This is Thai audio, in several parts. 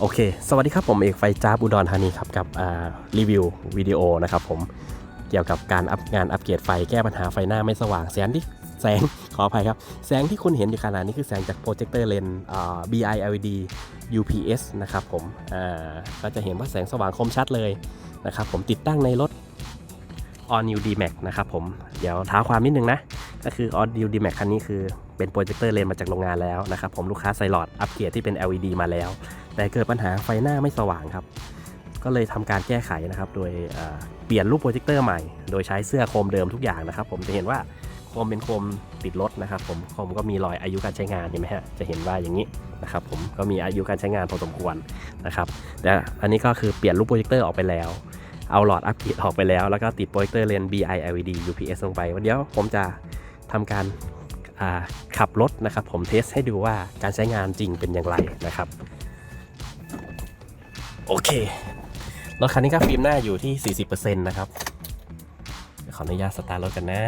โอเค สวัสดีครับผมเอกไฟจ้าบุดรธานีครับกับรีวิววิดีโอนะครับผมเกี่ยวกับการอัพงานอัปเกรดไฟแก้ปัญหาไฟหน้าไม่สว่างแสงที่แสงขออภัยครับ แสงที่คุณเห็นอยู่ขณะนี้คือแสงจากโปรเจคเตอร์เลนส์ BI LED UPS นะครับผมก็จะเห็นว่าแสงสว่างคมชัดเลยนะครับผมติดตั้งในรถ All New D-Max นะครับผมเดี๋ยวท้าความนิดนึงนะ ก็คือ All New D-Max คันนี้คือเป็นโปรเจคเตอร์เลนมาจากโรงงานแล้วนะครับผมลูกค้าใส่หลอดอัปเกรดที่เป็น LED มาแล้ว แต่เกิดปัญหาไฟหน้าไม่สว่างครับ ก็เลยทำการแก้ไขนะครับ โดยเปลี่ยนรูปโปรเจคเตอร์ใหม่ โดยใช้เสื้อโคมเดิมทุกอย่างนะครับ ผมจะเห็นว่าโคมเป็นโคมติดรถนะครับ ผมโคมก็มีรอยอายุการใช้งานเห็นไหมฮะ จะเห็นว่าอย่างนี้นะครับ ผมก็มีอายุการใช้งานพอสมควรนะครับ แต่อันนี้ก็คือเปลี่ยนรูปโปรเจคเตอร์ออกไปแล้ว เอาหลอดอัปเกรดออกไปแล้ว แล้วก็ติดโปรเจคเตอร์เลน BI LED UPS ลงไป วันเดี๋ยวผมจะทำการขับรถนะครับ ผมเทสให้ดูว่าการใช้งานจริงเป็นอย่างไรนะครับ โอเค รถคันนี้ก็ฟิล์มหน้าอยู่ที่ 40%นะครับขออนุญาตสตาร์ทรถกันนะ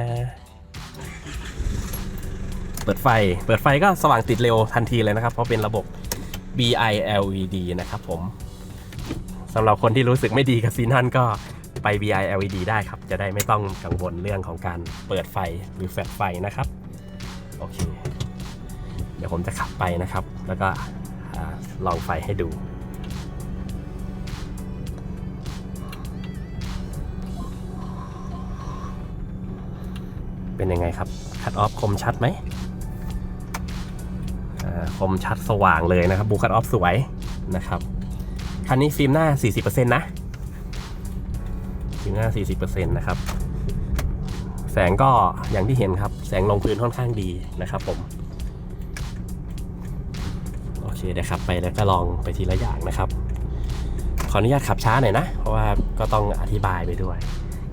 เปิดไฟ เปิดไฟก็สว่างติดเร็วทันทีเลยนะครับ เพราะเป็นระบบ BI LED นะครับผมสำหรับคนที่รู้สึกไม่ดีกับซีนันก็ไป BI LED ได้ครับ จะได้ไม่ต้องกังวลเรื่องของการเปิดไฟหรือแฟลชไฟนะครับ โอเค เดี๋ยวผมจะขับไปนะครับ แล้วก็อ่าลองไฟให้ดู เป็นยังไงครับคัดออฟคมชัดไหมอ่าคมชัดสว่างเลยนะครับบูคัดออฟสวยนะครับคันนี้ฟิล์มหน้า 40%นะฟิล์มหน้า 40%นะครับแสงก็อย่างที่เห็นครับ แสงลงพื้นค่อนข้างดีนะครับผม โอเคเดี๋ยวขับไปแล้วก็ลองไปทีละอย่างนะครับ ขออนุญาตขับช้าหน่อยนะ เพราะว่าก็ต้องอธิบายไปด้วย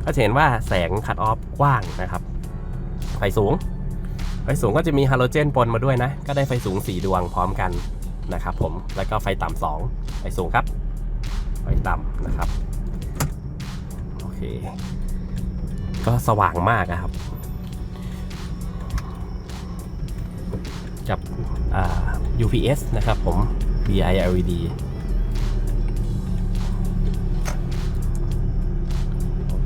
ก็จะเห็นว่าแสงคัดออฟกว้างนะครับ ไฟสูง ไฟสูงก็จะมีฮาโลเจนปนมาด้วยนะ ก็ได้ไฟสูง 4 ดวงพร้อมกันนะครับผม แล้วก็ไฟต่ำสองไฟสูงครับ ไฟต่ำนะครับ โอเค ก็สว่างมากนะครับ กับอ่า UPS นะครับผม BILD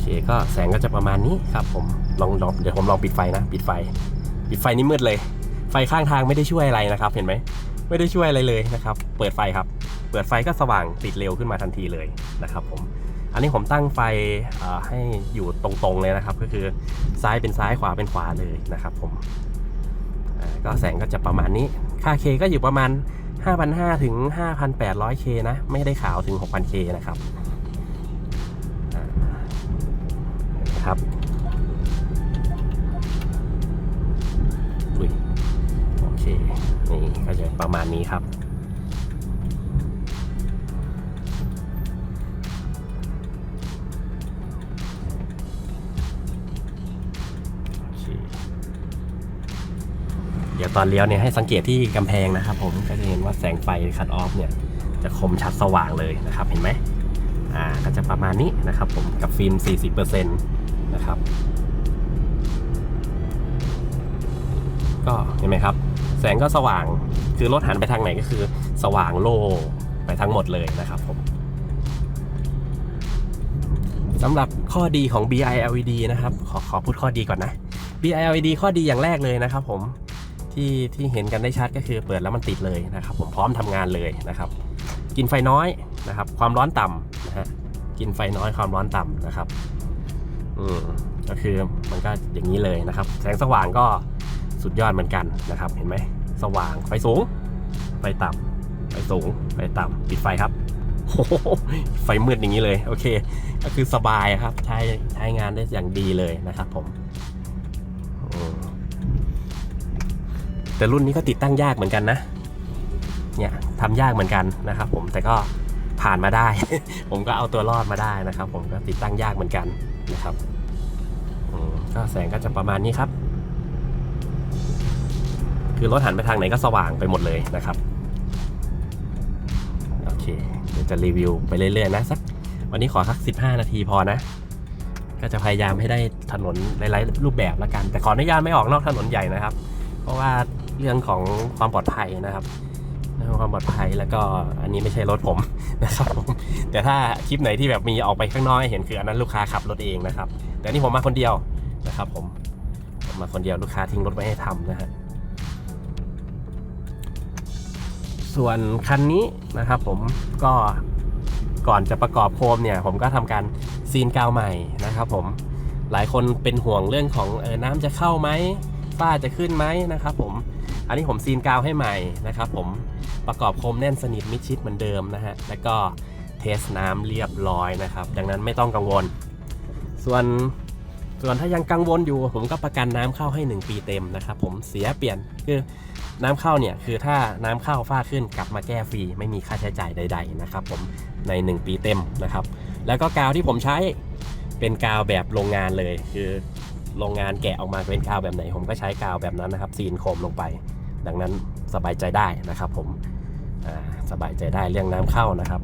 เคก็แสงก็จะประมาณนี้ครับผมลองลองเดี๋ยวผมลองปิดไฟนะ ปิดไฟ ปิดไฟนี่มืดเลย ไฟข้างทางไม่ได้ช่วยอะไรนะครับ เห็นไหมไม่ได้ช่วยอะไรเลยนะครับ เปิดไฟครับ เปิดไฟก็สว่างติดเร็วขึ้นมาทันทีเลยนะครับ ผม อันนี้ผมตั้งไฟให้อยู่ตรงๆเลยนะครับ ก็คือซ้ายเป็นซ้ายขวาเป็นขวาเลยนะครับ ผมก็แสงก็จะประมาณนี้ ค่า K ก็อยู่ประมาณ5,500ถึง5,800 K นะ ไม่ได้ขาวถึง 6,000 K นะครับ นะครับอุ้ยโอเคนี่ก็จะประมาณนี้ครับเคเดี๋ยวตอนเลี้ยวเนี่ยให้สังเกตที่กำแพงนะครับ ผมก็จะเห็นว่าแสงไฟคัดออฟเนี่ยจะคมชัดสว่างเลยนะครับ เห็นไหมอ่าก็จะประมาณนี้นะครับผมกับฟิล์ม 40% นะครับ ก็เห็นไหมครับ แสงก็สว่างคือรถหันไปทางไหนก็คือ สว่างโล่ไปทั้งหมดเลยนะครับผมสำหรับข้อดีของ BI LED นะครับ ขอขอพูดข้อดีก่อนนะ BI LED ข้อดีอย่างแรกเลยนะครับผมที่ที่เห็นกันได้ชัดก็คือเปิดแล้วมันติดเลยนะครับ ผมพร้อมทำงานเลยนะครับ กินไฟน้อยนะครับ ความร้อนต่ำนะฮะกินไฟน้อยความร้อนต่ำนะครับ อืมก็คือมันก็อย่างนี้เลยนะครับ แสงสว่างก็สุดยอดเหมือนกันนะครับ เห็นไหมสว่างไฟสูง ไฟต่ำไฟสูงไฟต่ำปิดไฟครับโอ้โหไฟมืดอย่างนี้เลยโอเค ก็คือสบายครับ ใช้ใช้งานได้อย่างดีเลยนะครับผมแต่รุ่นนี้ก็ติดตั้งยากเหมือนกันนะ เนี่ยทำยากเหมือนกันนะครับผมแต่ก็ผ่านมาได้ ผมก็เอาตัวรอดมาได้นะครับ ผมก็ติดตั้งยากเหมือนกันนะครับ ก็แสงก็จะประมาณนี้ครับ คือรถหันไปทางไหนก็สว่างไปหมดเลยนะครับโอเคเดี๋ยวจะรีวิวไปเรื่อยๆนะสักวันนี้ขอสัก 15 นาทีพอนะ ก็จะพยายามให้ได้ถนนหลายๆรูปแบบละกัน แต่ขออนุญาตไม่ออกนอกถนนใหญ่นะครับ เพราะว่าเรื่องของความปลอดภัยนะครับความปลอดภัยแล้วก็อันนี้ไม่ใช่รถผมนะครับผมแต่ถ้าคลิปไหนที่แบบมีออกไปข้างนอกให้เห็นคืออันนั้นลูกค้าขับรถเองนะครับ แต่อันนี่ผมมาคนเดียว นะครับผมมมาคนเดียวลูกค้าทิ้งรถไว้ให้ทำนะฮะส่วนคันนี้นะครับผมก็ก่อนจะประกอบโคมเนี่ยผมก็ทำการซีนกาวใหม่นะครับผมหลายคนเป็นห่วงเรื่องของเออน้ำจะเข้าไหมฝ้าจะขึ้นไหมนะครับผมอันนี้ผมซีนกาวให้ใหม่นะครับผมประกอบโคมแน่นสนิทมิดชิดเหมือนเดิมนะฮะแล้วก็เทสน้ำเรียบร้อยนะครับ ดังนั้นไม่ต้องกังวล ส่วน ส่วนถ้ายังกังวลอยู่ผมก็ประกันน้ำเข้าให้ 1 ปีเต็มนะครับผมเสียเปลี่ยนคือน้ำเข้าเนี่ยคือถ้าน้ำเข้าฝ้าขึ้นกลับมาแก้ฟรีไม่มีค่าใช้จ่ายใด ๆ นะครับ ผมใน 1 ปีเต็มนะครับ แล้วก็กาวที่ผมใช้เป็นกาวแบบโรงงานเลย คือโรงงานแกะออกมาเป็นกาวแบบไหน ผมก็ใช้กาวแบบนั้นนะครับซีนโคมลงไป ดังนั้นสบายใจได้นะครับ ผมสบายใจได้เรื่องน้ำเข้านะครับ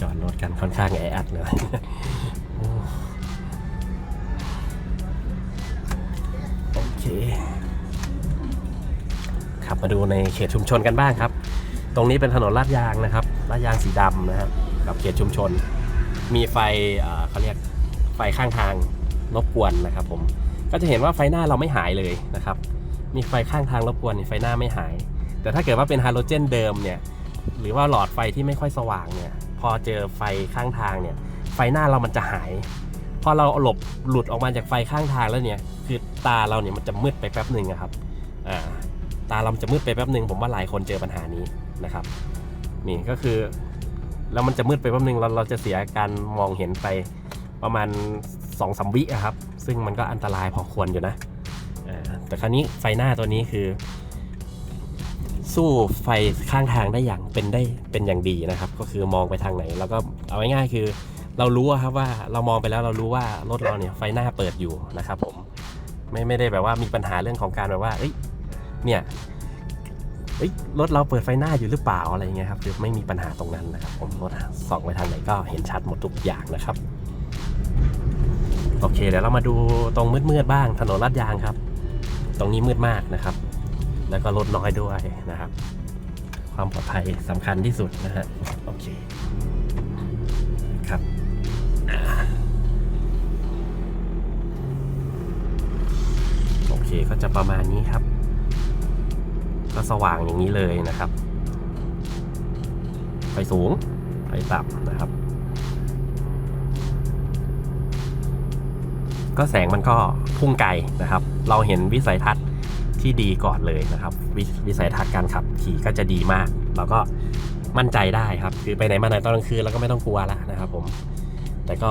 จอดรถกันค่อนข้างแออัดเลยโอเคขับมาดูในเขตชุมชนกันบ้างครับ ตรงนี้เป็นถนนลาดยางนะครับลาดยางสีดำนะครับกับเขตชุมชน มีไฟเขาเรียกไฟข้างทางรบกวนนะครับ ผมก็จะเห็นว่าไฟหน้าเราไม่หายเลยนะครับ มีไฟข้างทางรบกวนไฟหน้าไม่หาย แต่ถ้าเกิดว่าเป็นฮาโลเจนเดิมเนี่ยหรือว่าหลอดไฟที่ไม่ค่อยสว่างเนี่ย พอเจอไฟข้างทางเนี่ย ไฟหน้าเรามันจะหาย พอเราหลบหลุดออกมาจากไฟข้างทางแล้วเนี่ย คือตาเราเนี่ยมันจะมืดไปแป๊บหนึ่งครับอ่าตาเราจะมืดไปแป๊บหนึ่งผมว่าหลายคนเจอปัญหานี้นะครับ นี่ก็คือแล้วมันจะมืดไปแป๊บหนึ่งเราเราจะเสียการมองเห็นไปประมาณ2อสวิครับ ซึ่งมันก็อันตรายพอควรอยู่นะแต่คราวนี้ไฟหน้าตัวนี้คือ สู้ไฟข้างทางได้อย่างเป็นได้เป็นอย่างดีนะครับ ก็คือมองไปทางไหน แล้วก็เอาง่ายๆคือ เรารู้ครับว่าเรามองไปแล้วเรารู้ว่ารถเราเนี่ยไฟหน้าเปิดอยู่นะครับผมไม่ไม่ได้แบบว่ามีปัญหาเรื่องของการแบบว่า เอ้ยเนี่ยเอ้ยรถเราเปิดไฟหน้าอยู่หรือเปล่าอะไรเงี้ยครับคือไม่มีปัญหาตรงนั้นนะครับ ผมรถส่องไปทางไหนก็เห็นชัดหมดทุกอย่างนะครับ โอเคเดี๋ยวเรามาดูตรงมืดๆบ้างถนนลาดยางครับ ตรงนี้มืดมากนะครับ แล้วก็รถน้อยด้วยนะครับ ความปลอดภัยสำคัญที่สุดนะฮะโอเคครับโอเคก็จะประมาณนี้ครับ ก็สว่างอย่างนี้เลยนะครับไฟสูงไฟต่ำนะครับ ก็แสงมันก็พุ่งไกลนะครับ เราเห็นวิสัยทัศน์ ที่ดีก่อนเลยนะครับววิสัยทัศน์การขับขี่ก็จะดีมากเราก็มั่นใจได้ครับ คือไปไหนมาไหนตอนกลางคืนเราก็ไม่ต้องกลัวแล้วนะครับ ผม แต่ก็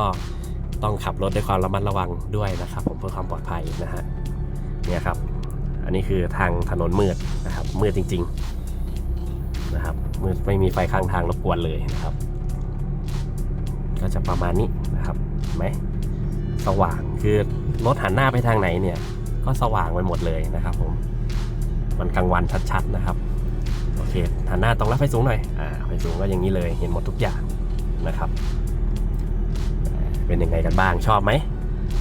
ต้องขับรถด้วยความระมัดระวังด้วยนะครับ ผมเพื่อความปลอดภัยนะฮะเนี่ยครับ อันนี้คือทางถนนมืดนะครับ มืดจริง ๆนะครับ มืดไม่มีไฟข้างทางรบกวนเลยนะครับ ก็จะประมาณนี้นะครับเห็นไหมสว่างคือรถหันหน้าไปทางไหนเนี่ย ก็สว่างไปหมดเลยนะครับผม มันกลางวันชัดๆนะครับ โอเคหันหน้าตรงแล้วไฟสูงหน่อย อ่า ไฟสูงก็อย่างนี้เลย เห็นหมดทุกอย่างนะครับ เป็นยังไงกันบ้าง ชอบไหม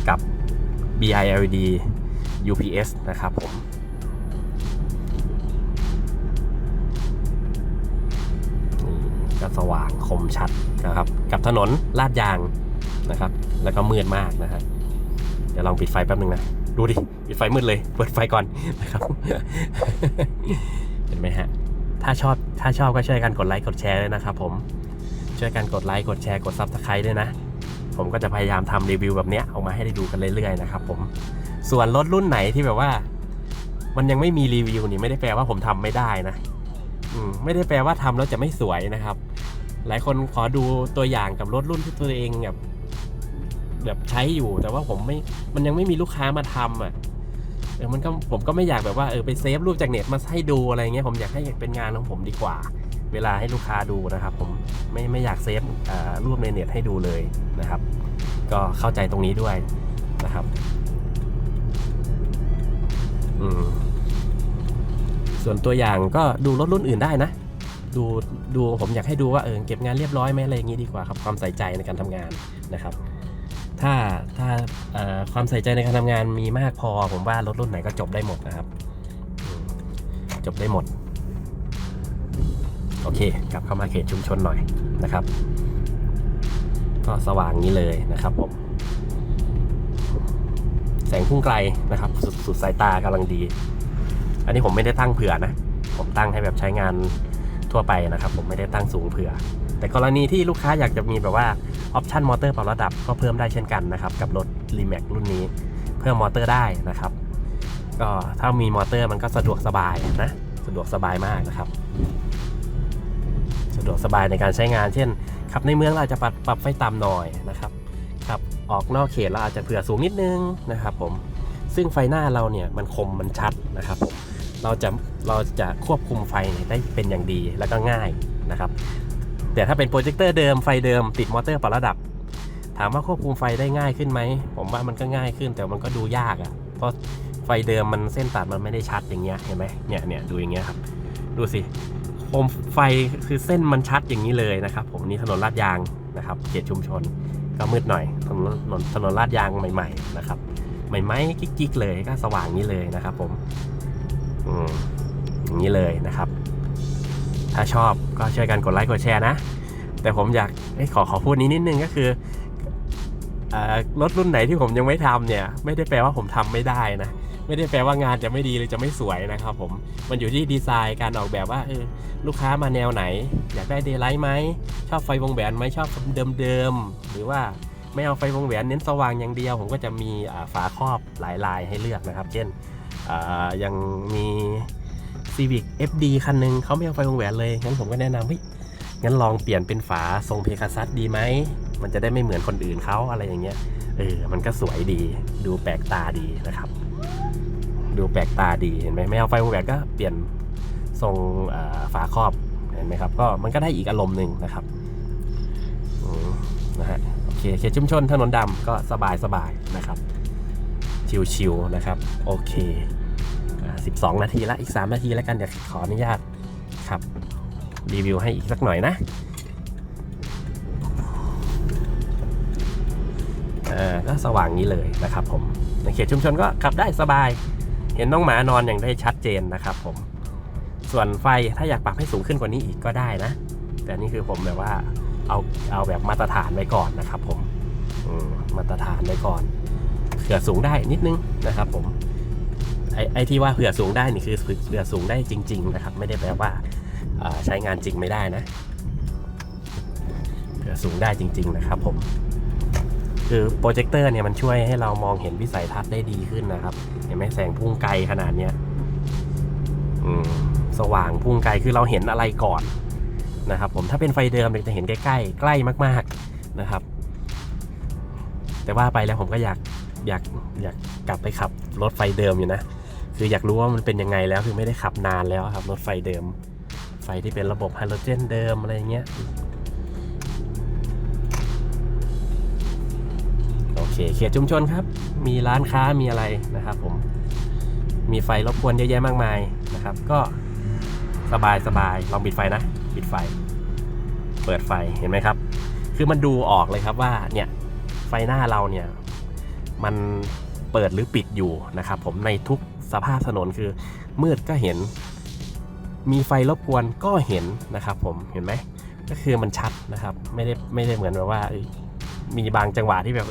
กับ BILD UPS นะครับผมนี่ก็สว่างคมชัดนะครับ กับถนนลาดยางนะครับ แล้วก็มืดมากนะฮะเดี๋ยวลองปิดไฟแป๊บนึงนะ ดูดิปิดไฟมืดเลย เปิดไฟก่อนนะครับ เห็นไหมฮะ ถ้าชอบถ้าชอบก็ช่วยกันกดไลค์กดแชร์ด้วยนะครับผม ช่วยกันกดไลค์กดแชร์กดซับสไครต์ด้วยนะ ผมก็จะพยายามทำรีวิวแบบเนี้ยออกมาให้ได้ดูกันเรื่อยๆนะครับผม ส่วนรถรุ่นไหนที่แบบว่า มันยังไม่มีรีวิวนี่ไม่ได้แปลว่าผมทำไม่ได้นะอืมไม่ได้แปลว่าทำแล้วจะไม่สวยนะครับ หลายคนขอดูตัวอย่างกับรถรุ่นที่ตัวเองแบบ แบบใช้อยู่ แต่ว่าผมไม่มันยังไม่มีลูกค้ามาทำอะเออมันก็ผมก็ไม่อยากแบบว่าเออไปเซฟรูปจากเน็ตมาให้ดูอะไรเงี้ยผมอยากให้เป็นงานของผมดีกว่า เวลาให้ลูกค้าดูนะครับ ผมไม่ไม่อยากเซฟรูปในเน็ตให้ดูเลยนะครับ ก็เข้าใจตรงนี้ด้วยนะครับอืมส่วนตัวอย่างก็ดูรถรุ่นอื่นได้นะ ดูดูผมอยากให้ดูว่าเออเก็บงานเรียบร้อยไหมอะไรอย่างนี้ดีกว่าครับความใส่ใจในการทำงานนะครับ ถ้าถ้าความใส่ใจในการทำงานมีมากพอ ผมว่ารถรุ่นไหนก็จบได้หมดนะครับ จบได้หมด โอเค กลับเข้ามาเขตชุมชนหน่อยนะครับ ก็สว่างนี้เลยนะครับผมแสงพุ่งไกลนะครับสุดสุดสายตากำลังดี อันนี้ผมไม่ได้ตั้งเผื่อนะ ผมตั้งให้แบบใช้งานทั่วไปนะครับ ผมไม่ได้ตั้งสูงเผื่อ แต่กรณีที่ลูกค้าอยากจะมีแบบว่าออปชันมอเตอร์ปรับระดับก็เพิ่มได้เช่นกันนะครับ กับรถ r e m a x รุ่นนี้ เพิ่มมอเตอร์ได้นะครับ ก็ถ้ามีมอเตอร์มันก็สะดวกสบายนะสะดวกสบายมากนะครับ สะดวกสบายในการใช้งาน เช่นขับในเมืองเราอาจจะปรับปรับไฟต่ำหน่อยนะครับขับออกนอกเขตเราอาจจะเผื่อสูงนิดนึงนะครับ ผมซึ่งไฟหน้าเราเนี่ยมันคมมันชัดนะครับผมเราจะเราจะควบคุมไฟได้เป็นอย่างดีแล้วก็ง่ายนะครับ แต่ถ้าเป็นโปรเจคเตอร์เดิมไฟเดิมติดมอเตอร์ปรับระดับ ถามว่าควบคุมไฟได้ง่ายขึ้นไหม ผมว่ามันก็ง่ายขึ้นแต่มันก็ดูยากอะ่ะ เพราะไฟเดิมมันเส้นตัดมันไม่ได้ชัดอย่างเงี้ยเห็นไหมเนี่ยเนี่ยดูอย่างเงี้ยครับ ดูสิโคมไฟคือเส้นมันชัดอย่างนี้เลยนะครับ ผมนี่ถนนลาดยางนะครับเขตชุมชน ก็มืดหน่อยถนนถนนถนนลาดยางใหม่ ๆ นะครับ ใหม่ๆกิ๊กๆเลยก็สว่างนี้เลยนะครับ ผม อืมอย่างนี้เลยนะครับ ถ้าชอบก็ช่วยกันกดไลค์กดแชร์นะ แต่ผมอยากขอขอพูดนี้นิดนึงก็คือรถรุ่นไหนที่ผมยังไม่ทำเนี่ย ไม่ได้แปลว่าผมทำไม่ได้นะไม่ได้แปลว่างานจะไม่ดีหรือจะไม่สวยนะครับผมมันอยู่ที่ดีไซน์การออกแบบว่าเออลูกค้ามาแนวไหน อยากได้เดย์ไลท์ไหมชอบไฟวงแหวนไหมชอบเดิมๆหรือว่าไม่เอาไฟวงแหวนเน้นสว่างอย่างเดียว ผมก็จะมีฝาครอบหลายลายให้เลือกนะครับ เช่นยังมี Civic FD คันหนึงเขาไม่เอาไฟวงแหวนเลย งั้นผมก็แนะนำเฮ้ยงั้นลองเปลี่ยนเป็นฝาทรงเพกาซัสดีไหม มันจะได้ไม่เหมือนคนอื่นเขาอะไรอย่างเงี้ย เออ มันก็สวยดี ดูแปลกตาดีนะครับ ดูแปลกตาดี เห็นไหมไม่เอาไฟวงแหวนก็เปลี่ยนทรงฝาครอบ เห็นไหมครับ ก็มันก็ได้อีกอารมณ์หนึ่งนะครับนะฮะ โอเค เขตชุมชนถนนดำก็สบายสบายๆนะครับ ชิวๆนะครับ โอเค 12 นาทีละอีก 3 นาทีแล้วกันเดี๋ยวขออนุญาตครับ รีวิวให้อีกสักหน่อยนะอ่าก็สว่างนี้เลยนะครับผมในเขตชุมชนก็ขับได้สบาย เห็นน้องหมานอนอย่างได้ชัดเจนนะครับผมส่วนไฟถ้าอยากปรับให้สูงขึ้นกว่านี้อีกก็ได้นะ แต่นี่คือผมแบบว่าเอาเอาแบบมาตรฐานไว้ก่อนนะครับผมมมาตรฐานไว้ก่อนเผื่อสูงได้นิดนึงนะครับผม ไอ้ไอที่ว่าเผื่อสูงได้นี่คือเผื่อสูงได้จริง ๆ นะครับ ไม่ได้แปลว่าใช้งานจริงไม่ได้นะเผื่อสูงได้จริง ๆ นะครับผมคือโปรเจคเตอร์เนี่ยมันช่วยให้เรามองเห็นวิสัยทัศน์ได้ดีขึ้นนะครับ เห็นไหมแสงพุ่งไกลขนาดเนี้ยสว่างพุ่งไกลคือเราเห็นอะไรก่อนนะครับ ผมถ้าเป็นไฟเดิมเนี่ยจะเห็นใกล้ๆใกล้มาก ๆนะครับ แต่ว่าไปแล้วผมก็อยากอยากอยากกลับไปขับรถไฟเดิมอยู่นะ คืออยากรู้ว่ามันเป็นยังไงแล้ว คือไม่ได้ขับนานแล้วครับ รถไฟเดิม ไฟที่เป็นระบบไฮโดรเจนเดิมอะไรเงี้ย โอเค เขตชุมชนครับ มีร้านค้ามีอะไรนะครับผม มีไฟรบกวนเยอะแยะมากมายนะครับ ก็สบายสบายลองปิดไฟนะ ปิดไฟ เปิดไฟ เห็นไหมครับ คือมันดูออกเลยครับว่า เนี่ย ไฟหน้าเราเนี่ย มันเปิดหรือปิดอยู่นะครับผมในทุก สภาพถนนคือ มืดก็เห็น มีไฟรบกวนก็เห็นนะครับผมเห็นไหมก็คือมันชัดนะครับ ไม่ได้ไม่ได้เหมือนแบบว่า มีบางจังหวะที่แบบ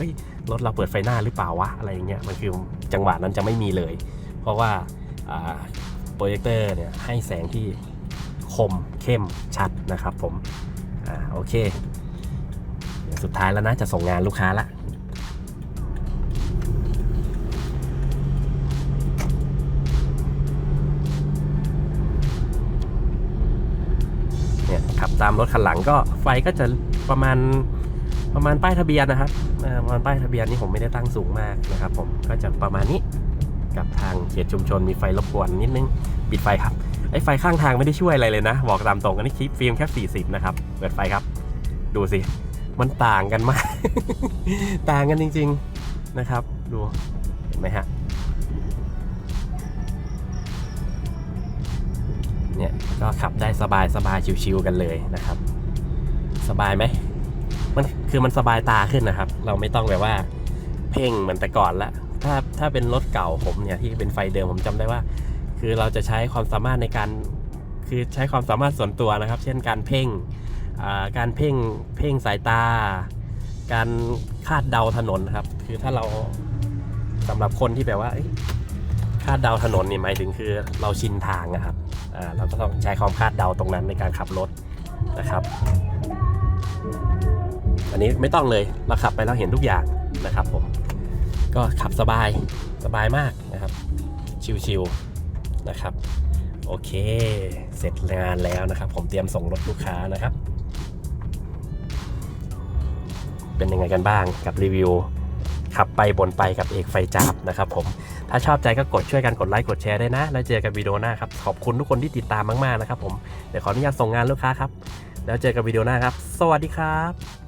รถเราเปิดไฟหน้าหรือเปล่าวะอะไรอย่างเงี้ยมันคือจังหวะนั้นจะไม่มีเลย เพราะว่าโปรเจคเตอร์เนี่ยให้แสงที่คมเข้มชัดนะครับผมอ่าโอเค สุดท้ายแล้วนะจะส่งงานลูกค้าละามรถคันหลังก็ไฟก็จะประมาณประมาณป้ายทะเบียนนะครับประมาณป้ายทะเบียนนี่ผมไม่ได้ตั้งสูงมากนะครับ ผมก็จะประมาณนี้กับทางเขตชุมชนมีไฟรบกวนนิดนึงปิดไฟครับไอ้ไฟข้างทางไม่ได้ช่วยอะไรเลยนะ บอกตามตรงอันนี้คลิปฟิล์มแค่40นะครับเปิดไฟครับ ดูสิ มันต่างกันมาก ต่างกันจริง ๆนะครับ ดูเห็นไหมฮะ ก็ขับได้สบายสบายชิวๆกันเลยนะครับ สบายไหมมันคือมันสบายตาขึ้นนะครับ เราไม่ต้องแบบว่า เพ่งเหมือนแต่ก่อนละถ้าถ้าเป็นรถเก่าผมเนี่ยที่เป็นไฟเดิมผมจำได้ว่า คือเราจะใช้ความสามารถในการคือใช้ความสามารถส่วนตัวนะครับ เช่นการเพ่งอ่าการเพ่งเพ่งสายตา การคาดเดาถนนนครับ คือถ้าเราสำหรับคนที่แบบว่า คาดเดาถนนนี่หมายถึงคือเราชินทางนะครับอ่าเราก็ต้องใช้ความคาดเดาตรงนั้นในการขับรถนะครับ อันนี้ไม่ต้องเลยเราขับไปแล้วเห็นทุกอย่างนะครับผมก็ขับสบายสบายมากนะครับ ชิวๆนะครับ โอเค เสร็จงานแล้วนะครับ ผมเตรียมส่งรถลูกค้านะครับ เป็นยังไงกันบ้างกับรีวิวขับไปบนไปกับเอกไฟจับนะครับผม ถ้าชอบใจก็กดช่วยกันกดไลค์กดแชร์ได้นะ แล้วเจอกันวิดีโอหน้าครับ ขอบคุณทุกคนที่ติดตามมากๆนะครับผม เดี๋ยวขออนุญาตส่งงานลูกค้าครับ แล้วเจอกันวิดีโอหน้าครับ สวัสดีครับ